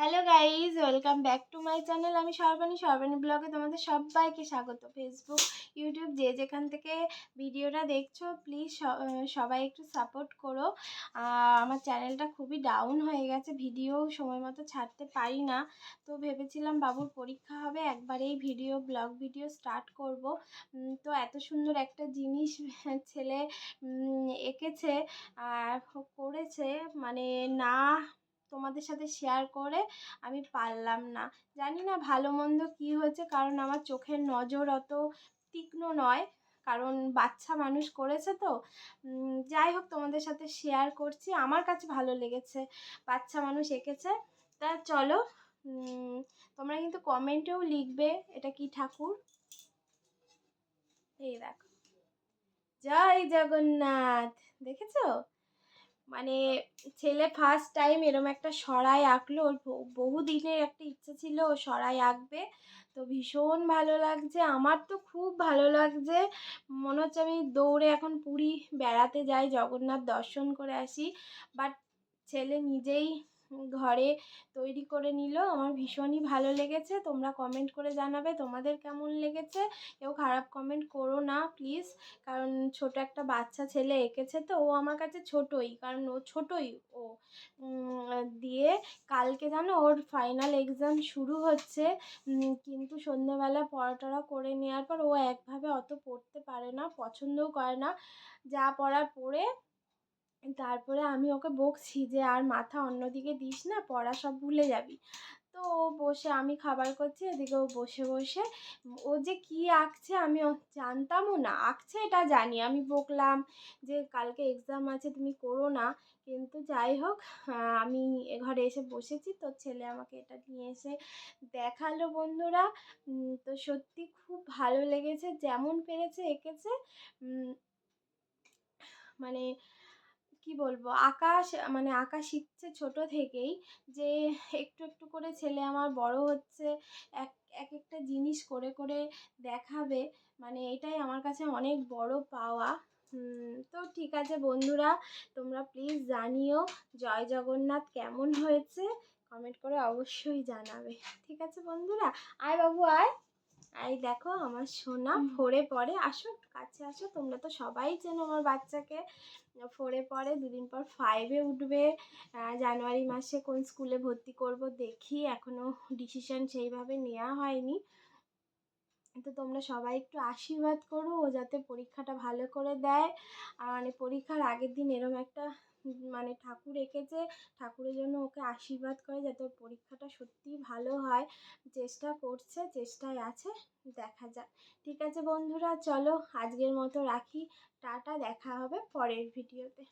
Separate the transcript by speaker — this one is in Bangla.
Speaker 1: Hello guys welcome back to my channel আমি সর্বাণী সর্বাণী ব্লগে তোমাদের সবাইকে স্বাগত। ফেসবুক ইউটিউব যে যেখান থেকে ভিডিওটা দেখছ প্লিজ সবাই একটু সাপোর্ট করো। আমার চ্যানেলটা খুবই ডাউন হয়ে গেছে। ভিডিও সময় মতো ছাড়তে পারি না। তো ভেবেছিলাম বাবুর পরীক্ষা হবে। একবারেই ভিডিও ব্লগ ভিডিও স্টার্ট করব। তো এত সুন্দর একটা জিনিস ছেলে এঁকেছে আর করেছে। মানে না তোমাদের সাথে শেয়ার করে আমি পারলাম না। জানি না ভালো মন্দ কী হয়েছে, কারণ আমার চোখের নজর অত তীক্ষ্ণ নয়, কারণ বাচ্চা মানুষ করেছে তো। যাই হোক, তোমাদের সাথে শেয়ার করছি, আমার কাছে ভালো লেগেছে, বাচ্চা মানুষ এঁকেছে। তা চলো তোমরা কিন্তু কমেন্টেও লিখবে, এটা কি ঠাকুর? এই দেখো। জয় জগন্নাথ, দেখেছ? মানে ছেলে ফার্স্ট টাইম এরম একটা সরাই আঁকলো। ওর বহু- বহুদিনের একটা ইচ্ছে ছিল ও সরাই আঁকবে। তো ভীষণ ভালো লাগছে। আমার তো খুব ভালো লাগছে। মনে হচ্ছে আমি দৌড়ে এখন পুরী বেড়াতে যাই, জগন্নাথ দর্শন করে আসি। বাট ছেলে নিজেই ঘরে তৈরি করে নিল। আমার ভীষণই ভালো লেগেছে। তোমরা কমেন্ট করে জানাবে তোমাদের কেমন লেগেছে। কেউ খারাপ কমেন্ট করো না প্লিজ কারণ ছোট একটা বাচ্চা ছেলে এঁকেছে তো, ও আমার কাছে ছোটই। কারণ ও ছোটই। ও দিয়ে কালকে জানো ওর ফাইনাল এক্সাম শুরু হচ্ছে। কিন্তু সন্ধ্যেবেলা পড়াটরা করে নেওয়ার পর ও একভাবে অত পড়তে পারে না, পছন্দও করে না। যা পড়ার পড়ে তারপরে আমি ওকে বকছি যে, আর মাথা অন্যদিকে দিস না, পড়া সব ভুলে যাবি। তো ও বসে, আমি খাবার করছি, এদিকে ও বসে বসে। ও যে কি আঁকছে আমি জানতামও না। আঁকছে এটা জানি। আমি বকলাম যে, কালকে এক্সাম আছে, তুমি করো না। কিন্তু যাই হোক আমি এ ঘরে এসে বসেছি। তো ছেলে আমাকে এটা নিয়ে এসে দেখাল বন্ধুরা। তো সত্যি খুব ভালো লেগেছে। যেমন পেরেছে, এঁকেছে। মানে কি বলব? আকাশ মানে আঁকা শিখছে ছোট থেকেই যে একটু একটু করে ছেলে আমার বড় হচ্ছে, এক এক একটা জিনিস করে করে দেখাবে মানে এটাই আমার কাছে অনেক বড় পাওয়া। তো ঠিক আছে বন্ধুরা, তোমরা প্লিজ জানিও জয় জগন্নাথ কেমন হয়েছে কমেন্ট করে অবশ্যই জানাবে। ঠিক আছে বন্ধুরা, আয় বাবু আয়। এই দেখো আমার সোনা ফোরে পরে আসো কাছে আসো তোমরা তো সবাই চেনো আমার বাচ্চাকে। ফোরে পরে দুদিন পর ফাইভে উঠবে। জানুয়ারি মাসে কোন স্কুলে ভর্তি করব দেখি। এখনও ডিসিশন সেইভাবে নেওয়া হয়নি। তো তোমরা সবাই একটু আশীর্বাদ করো ও যাতে পরীক্ষাটা ভালো করে দেয়। আর মানে পরীক্ষার আগের দিন এরম একটা মানে ঠাকুর এঁকেছে, ঠাকুরের জন্য ওকে আশীর্বাদ করে যাতে ওর পরীক্ষাটা সত্যিই ভালো হয়। চেষ্টা করছে, চেষ্টায় আছে, দেখা যাক। ঠিক আছে বন্ধুরা, চলো আজকের মতো রাখি। টাটা, দেখা হবে পরের ভিডিওতে।